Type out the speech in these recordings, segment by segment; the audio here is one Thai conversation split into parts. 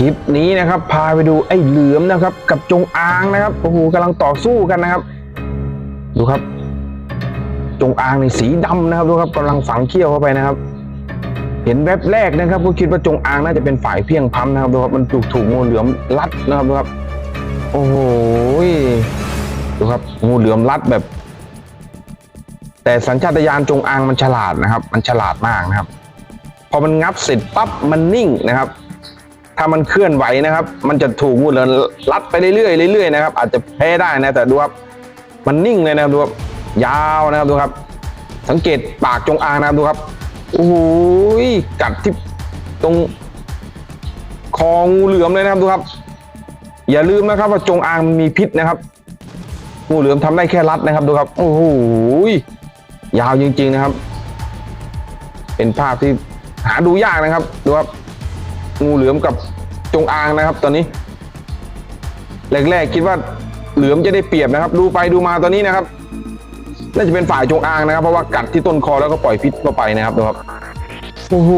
คลิปนี้นะครับพาไปดูไอ้เหลือมนะครับ กับจงอางนะครับโอ้โหกำลังต่อสู้กันนะครับ ดูครับ จงอางในสีดำนะครับดูครับกำลังฝังเขี้ยวเข้าไปนะครับ เห็นแวบแรกนะครับก็คิดว่าจงอางน่าจะเป็นฝ่ายเพียงพล้ำนะครับดูครับมันถูกถูกงูเหลือมรัดนะครับดูครับโอ้โหดูครับงูเหลือมรัดแบบ แต่สัญชาตญาณจงอางมันฉลาดนะครับ มันฉลาดมากนะครับ พอมันงับเสร็จปั๊บมันนิ่งนะครับ ถ้ามันเคลื่อนไหวนะครับ มันจะถูกงูเหลือมรัดไปเรื่อยๆเรื่อยๆนะครับ อาจจะแพ้ได้นะแต่ดูครับมันนิ่งเลยนะครับดูครับยาวนะครับดูครับ สังเกตปากจงอางนะครับดูครับโอ้โหกัดที่ตรงคองูเหลือมเลยนะครับดูครับ อย่าลืมนะครับว่าจงอางมีพิษนะครับงูเหลือมทำได้แค่รัดนะครับดูครับโอ้โหยาวจริง ๆนะครับ เป็นภาพที่หาดูยากนะครับดูครับ งูเหลือมกับจงอางนะครับ ตอนนี้แรกๆคิดว่าเหลือมจะได้เปรียบนะครับ ดูไปดูมาตอนนี้นะครับน่าจะเป็นฝ่ายจงอางนะครับ เพราะว่ากัดที่ต้นคอแล้วก็ปล่อยพิษเข้าไปนะครับดูครับโอ้โห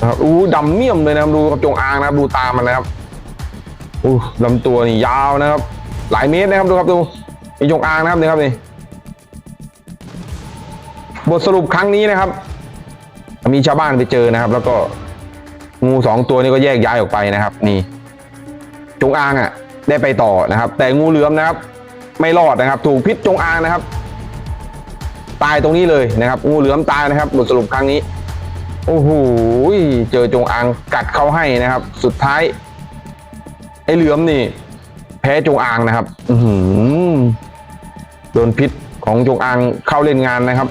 นะครับอู้ดำเมี่ยมเลยนะครับดูกับจงอางนะครับ ดูตามมันนะครับอู้ลำตัวนี่ยาวนะครับ หลายเมตรนะครับดูครับดูมีจงอางนะครับนี่ครับนี่บทสรุปครั้งนี้นะครับ มีชาวบ้านไปเจอนะครับ แล้วก็งูสองตัวนี้ก็แยกย้ายออกไปนะครับ นี่ จงอางอะ ได้ไปต่อนะครับ แต่งูเหลือมนะครับ ไม่รอดนะครับ ถูกพิษจงอางนะครับ ตายตรงนี้เลยนะครับ งูเหลือมตายนะครับบทสรุปครั้งนี้โอ้โหเจอจงอางกัดเขาให้นะครับ สุดท้าย ไอ้เหลือมนี่ แพ้จงอางนะครับ อืโดนพิษของจงอางเข้าเล่นงานนะครับ